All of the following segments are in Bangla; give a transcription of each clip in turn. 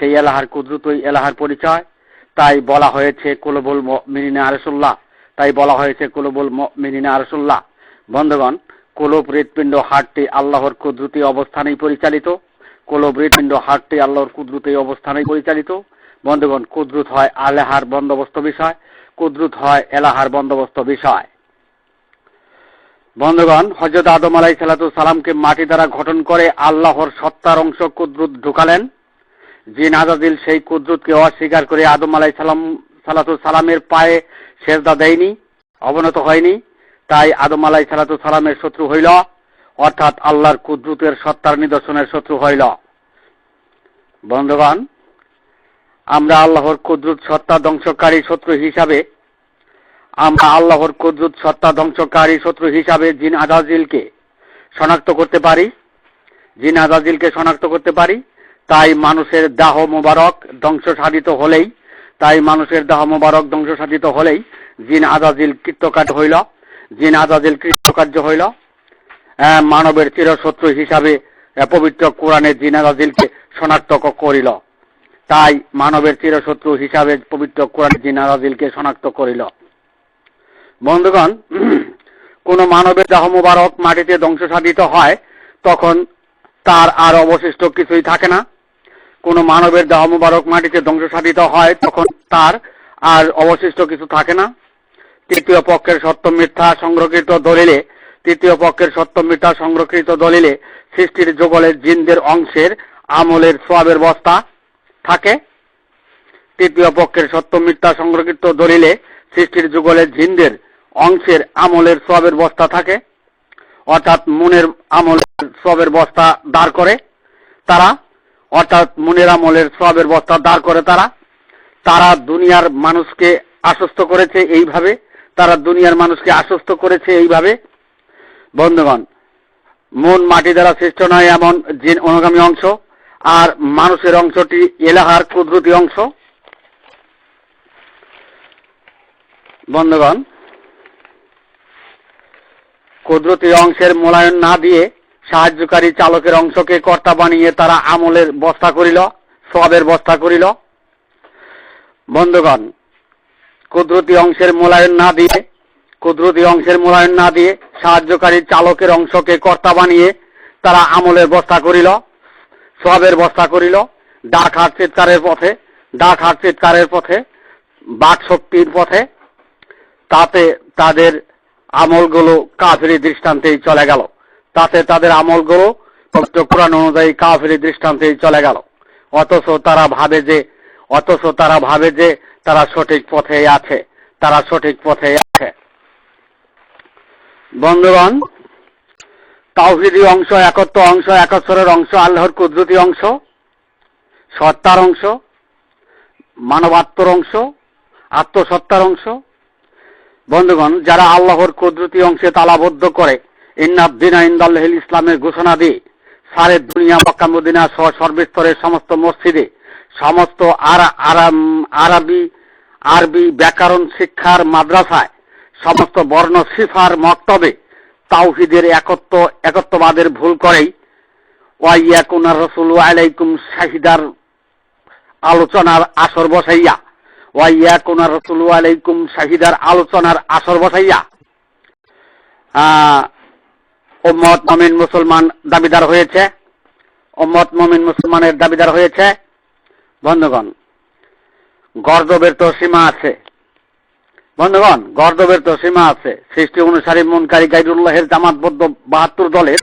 সেই এলাহার কুদ্রুতই এলাহার পরিচয়। তাই বলা হয়েছে, কুলবুল মিনিনা আরসুল্লাহ তাই বলা হয়েছে, কুলবুল মিনিনা আরসুল্লাহ বন্ধুগণ, কুলব হৃৎপিণ্ড হাটটি আল্লাহর কুদ্রুতি অবস্থানেই পরিচালিত। কুলব হৃৎপিণ্ড হাটটি আল্লাহর কুদ্রুতি অবস্থানেই পরিচালিত। বন্ধুগণ, কুদ্রুত হয় আলেহার বন্দোবস্ত বিষয়, কুদ্রুত হয় এলাহার বন্দোবস্ত বিষয়। বন্ধুগণ হজরত আদম আলাই সালাতু সালামকে মাটি দ্বারা গঠন করে আল্লাহর সত্তার অংশ কুদ্রুত ঢুকালেন। জিন আজাদিল সেই কুদ্রুতকে অস্বীকার করে আদম আলাই সালাম, সালাতু সালামের পায়ে সেজদা দেয়নি, অবনত হয়নি। তাই আদম আলাই সালাতু সালামের শত্রু হইল, অর্থাৎ আল্লাহর কুদ্রুতের সত্তার নিদর্শনের শত্রু হইল। বন্ধুগণ, আমরা আল্লাহর কুদ্রুত সত্তা ধ্বংসকারী শত্রু হিসাবে, আমরা আল্লাহর কুদ্রুত সত্তা ধ্বংসকারী শত্রু হিসাবে জিন আজাজিলকে শনাক্ত করতে পারি। জিন আজাজিলকে শনাক্ত করতে পারি। তাই মানুষের দাহ মোবারক ধ্বংস সাধিত হলেই, তাই মানুষের দাহ মোবারক ধ্বংস সাধিত হলেই জিন আজাজিল কৃত্যকার্য হইল, জিন আজাজিল কৃত্যকার্য হইল। মানবের চিরশত্রু হিসাবে পবিত্র কোরআনে জিন আজাজিলকে শনাক্ত করিল। তাই মানবের চিরশত্রু হিসাবে পবিত্র কোরআন জিন আজাজিলকে শনাক্ত করিল। বন্ধুগণ, কোন মানবের দাহ মুবারক মাটিতে ধ্বংস সাধিত হয়, তখন তার আর অবশিষ্ট কিছুই থাকে না। কোন মানবের দেহ মুবারক মাটিতে ধ্বংস সাধিত হয় তখন তার আর অবশিষ্ট কিছু থাকে না। তৃতীয় পক্ষের সত্য মিথ্যা সংরক্ষিত দলিলে, তৃতীয় পক্ষের সত্য মিথ্যা সংরক্ষিত দলিলে সৃষ্টির যুগলের জিনদের অংশের আমলের সোয়াবের বস্তা থাকে। তৃতীয় পক্ষের সত্য মিথ্যা সংরক্ষিত দলিলে সৃষ্টির যুগলের জিনদের অংশের আমলের সবের বস্তা থাকে। অর্থাৎ মনের আমলের সবের বস্তা দাঁড় করে। তারা অর্থাৎ মনের আমলের সবের বস্তা দাঁড় করে তারা। তারা দুনিয়ার মানুষকে আশ্বস্ত করেছে এইভাবে। তারা দুনিয়ার মানুষকে আশ্বস্ত করেছে এইভাবে। বন্ধুগণ, মন মাটি দ্বারা সৃষ্ট নয় এমন জিন অনুগামী অংশ, আর মানুষের অংশটি এলাহার কুদরতি অংশ। বন্ধুগণ, কুদরতি অংশের মূল্যায়ন না দিয়ে সাহায্যকারী চালকের অংশকে কর্তা বানিয়ে তারা আমলের বস্তা করিল সবের বস্তা করিল। বন্ধুগণ, কুদরতি অংশের মূল্যায়ন না দিয়ে, কুদরতি অংশের মূল্যায়ন না দিয়ে সাহায্যকারী চালকের অংশকে কর্তা বানিয়ে তারা আমলের বস্তা করিল সবের বস্তা করিল। ডাক হাট চিৎকারের পথে, ডাক হাট চিৎকারের পথে, বাক শক্তির পথে, তাতে তাদের আমলগুলো কাফেরি দৃষ্টান্তেই চলে গেল। তাতে তাদের আমলগুলো পবিত্র কোরআন অনুযায়ী কাফেরি দৃষ্টান্তেই চলে গেল। অথচ তারা ভাবে যে, অথচ তারা ভাবে যে তারা সঠিক পথে আছে, তারা সঠিক পথে আছে। বন্ধুগণ তাওহিদি অংশ, একত্র অংশ একত্রের অংশ, আল্লাহর কুদরতি অংশ, সত্তার অংশ, মানবাত্মর অংশ, আত্মসত্তার অংশ। বন্ধুগণ, যারা আল্লাহর কুদরতি অংশে তালাবদ্ধ করে ইন্নাদ্দিনা ইন্দাল্লাহিল ইসলামের ঘোষণা দিয়ে সারে দুনিয়া মক্কা মদিনা সহ সর্বস্তরের সমস্ত মসজিদে সমস্ত আরবি আরবি ব্যাকরণ শিক্ষার মাদ্রাসায় সমস্ত বর্ণ সিফার মক্তবে তাওহিদের একত্ব, একত্ববাদের ভুল করেই ওয়াইয়াকুনার রসুল আলাইকুম শাহিদার আলোচনার আসর বসাইয়া ওয়াইয়াকুনার রসুল আলাইকুম শাহিদার আলোচনার আসর বসাইয়া ওম্মত মমিন মুসলমান দাবিদার হয়েছে। ওম্মত মমিন মুসলমানের দাবিদার হয়েছে। বন্ধুগণ, গর্দবের তো সীমা আছে। বন্ধুগণ, গর্দবের তো সীমা আছে। সৃষ্টি অনুসারী মনকারী গাইডুল্লাহের জামাতবদ্ধ বাহাত্তর দলের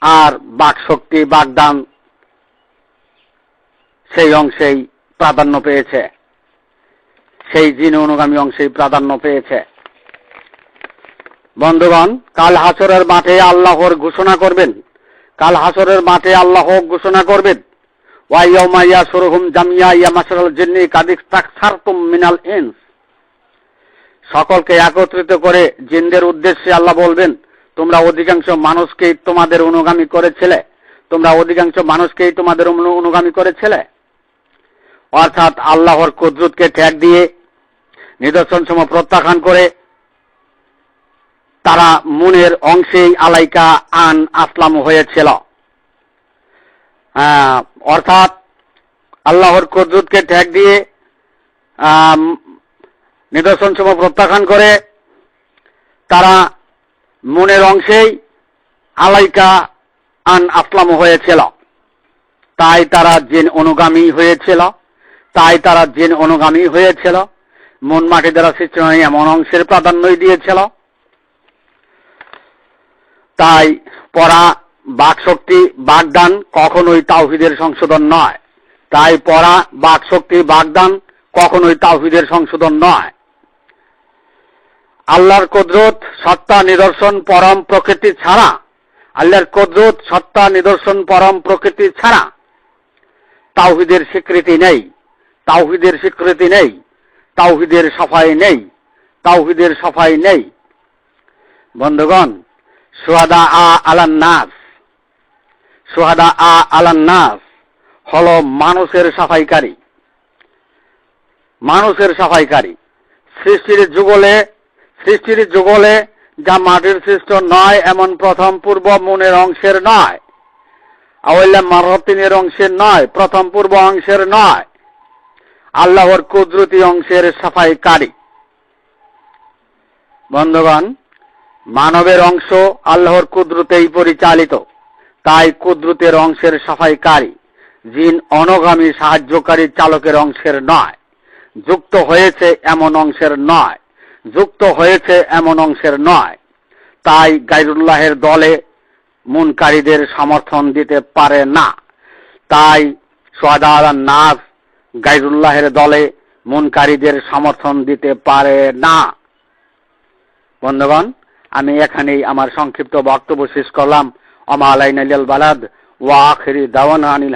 আর বাকশক্তি, বাগদান সেই অংশেই প্রাধান্য পেয়েছে। সেই জিন অনুগামী অংশেই প্রাধান্য পেয়েছে। বন্ধুগণ, কাল হাসরের মাঠে আল্লাহর ঘোষণা করবেন। কাল হাসরের মাঠে আল্লাহ ঘোষণা করবেন। জামিয়া সকলকে একত্রিত করে জিনদের উদ্দেশ্যে আল্লাহ বলবেন তোমরা অধিকাংশ মানুষকেই তোমাদের অনুগামী করেছিলে। তোমরা অধিকাংশ মানুষকেই তোমাদের অনুগামী করেছিলে। অর্থাৎ আল্লাহর কুদরতকে ঠেক দিয়ে নিদর্শন সময় প্রত্যাখ্যান করে, তারা মনের অংশেই আলাইকা আন আসলাম হয়েছিল। অর্থাৎ আল্লাহর কুদরতকে ঠেক দিয়ে নিদর্শন সময় প্রত্যাখ্যান করে, তারা মনের অংশেই আলাইকা আন আসলাম হয়েছিল। তাই তারা জেন অনুগামী হয়েছিল। তাই তারা জেন অনুগামী হয়েছিল। মন মাটি দ্বারা সৃষ্টি এমন অংশের প্রাধান্যই দিয়েছিল। তাই পড়া বাকশক্তি বাগদান কখনোই তাওহিদের সংশোধন নয়। তাই পড়া বাকশক্তি বাগদান কখনোই তাওহিদের সংশোধন নয়। আল্লাহর কদরত, সত্তা, নিদর্শন, পরম প্রকৃতি ছাড়া। আল্লাহর কদরত, সত্তা, নিদর্শন, পরম প্রকৃতি ছাড়া। তাওহিদের স্বীকৃতি নেই। তাওহিদের স্বীকৃতি নেই। তাওহিদের সফাই নেই। তাওহিদের সফাই নেই। বন্ধুগণ, সোহাদা আ আলান নাস। সোহাদা আ আলান নাস হল মানুষের সাফাইকারী। মানুষের সাফাইকারী। সৃষ্টির যুগলে সৃষ্টির যুগলে যা মাটির সৃষ্ট নয়, এমন প্রথম পূর্ব মনের অংশের নয়। আওয়াল্লা মারতিনের অংশের নয়, প্রথম পূর্ব অংশের নয়। আল্লাহর কুদরতি অংশের সাফাইকারী। বন্ধুগণ, মানবের অংশ আল্লাহর কুদরতেই পরিচালিত। তাই কুদরতের অংশের সাফাইকারী, জিন অনগামী সাহায্যকারী চালকের অংশের নয়। যুক্ত হয়েছে এমন অংশের নয়। যুক্ত হয়েছে এমন অংশের নয়। তাই গাইরুল্লাহের দলে মুনকারীদের সমর্থন দিতে পারে না। তাই সোয়াদার নাস গাইরুল্লাহের দলে মুনকারীদের সমর্থন দিতে পারে না। বন্ধুগণ, আমি এখানেই আমার সংক্ষিপ্ত বক্তব্য শেষ করলাম। অমা বালাদ, ওয়া আখিরি দাওয়ানা আনিল